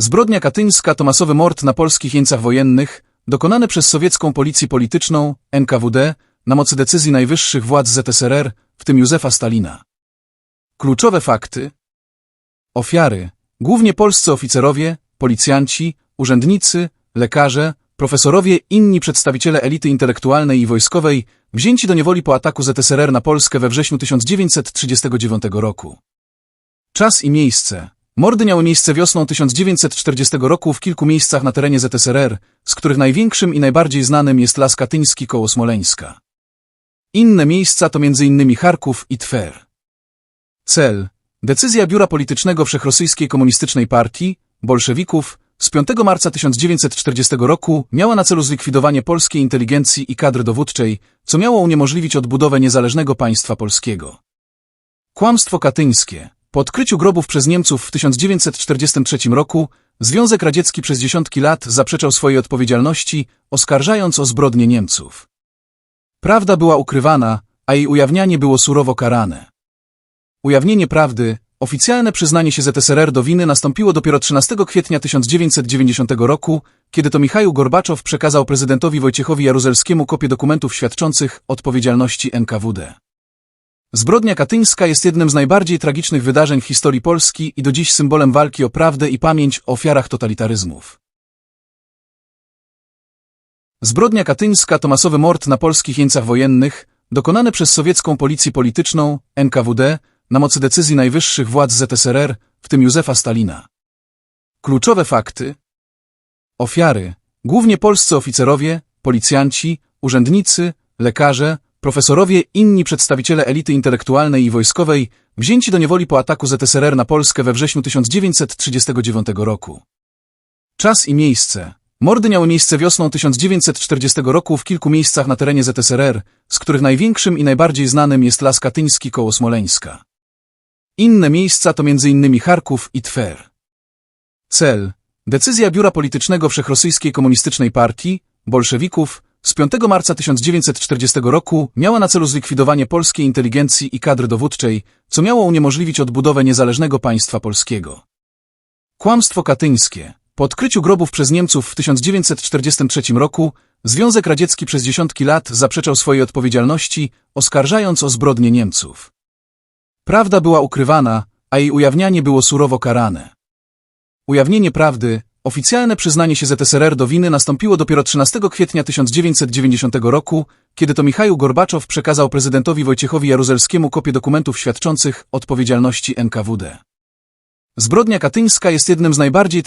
Zbrodnia katyńska to masowy mord na polskich jeńcach wojennych, dokonany przez sowiecką policję polityczną, NKWD, na mocy decyzji najwyższych władz ZSRR, w tym Józefa Stalina. Kluczowe fakty. Ofiary, głównie polscy oficerowie, policjanci, urzędnicy, lekarze, profesorowie, inni przedstawiciele elity intelektualnej i wojskowej, wzięci do niewoli po ataku ZSRR na Polskę we wrześniu 1939 roku. Czas i miejsce. Mordy miały miejsce wiosną 1940 roku w kilku miejscach na terenie ZSRR, z których największym i najbardziej znanym jest Las Katyński koło Smoleńska. Inne miejsca to m.in. Charków i Twer. Cel. Decyzja Biura Politycznego Wszechrosyjskiej Komunistycznej Partii, bolszewików, z 5 marca 1940 roku miała na celu zlikwidowanie polskiej inteligencji i kadry dowódczej, co miało uniemożliwić odbudowę niezależnego państwa polskiego. Kłamstwo katyńskie. Po odkryciu grobów przez Niemców w 1943 roku Związek Radziecki przez dziesiątki lat zaprzeczał swojej odpowiedzialności, oskarżając o zbrodnie Niemców. Prawda była ukrywana, a jej ujawnianie było surowo karane. Ujawnienie prawdy, oficjalne przyznanie się ZSRR do winy nastąpiło dopiero 13 kwietnia 1990 roku, kiedy to Michał Gorbaczow przekazał prezydentowi Wojciechowi Jaruzelskiemu kopię dokumentów świadczących odpowiedzialności NKWD. Zbrodnia katyńska jest jednym z najbardziej tragicznych wydarzeń w historii Polski i do dziś symbolem walki o prawdę i pamięć o ofiarach totalitaryzmów. Zbrodnia katyńska to masowy mord na polskich jeńcach wojennych, dokonany przez sowiecką policję polityczną, NKWD, na mocy decyzji najwyższych władz ZSRR, w tym Józefa Stalina. Kluczowe fakty. Ofiary, głównie polscy oficerowie, policjanci, urzędnicy, lekarze, profesorowie, inni przedstawiciele elity intelektualnej i wojskowej, wzięci do niewoli po ataku ZSRR na Polskę we wrześniu 1939 roku. Czas i miejsce. Mordy miały miejsce wiosną 1940 roku w kilku miejscach na terenie ZSRR, z których największym i najbardziej znanym jest Las Katyński koło Smoleńska. Inne miejsca to m.in. Charków i Twer. Cel. Decyzja Biura Politycznego Wszechrosyjskiej Komunistycznej Partii, bolszewików, z 5 marca 1940 roku miała na celu zlikwidowanie polskiej inteligencji i kadry dowódczej, co miało uniemożliwić odbudowę niezależnego państwa polskiego. Kłamstwo katyńskie. Po odkryciu grobów przez Niemców w 1943 roku Związek Radziecki przez dziesiątki lat zaprzeczał swojej odpowiedzialności, oskarżając o zbrodnie Niemców. Prawda była ukrywana, a jej ujawnianie było surowo karane. Ujawnienie prawdy, oficjalne przyznanie się ZSRR do winy nastąpiło dopiero 13 kwietnia 1990 roku, kiedy to Michał Gorbaczow przekazał prezydentowi Wojciechowi Jaruzelskiemu kopię dokumentów świadczących odpowiedzialności NKWD. Zbrodnia katyńska jest jednym z najbardziej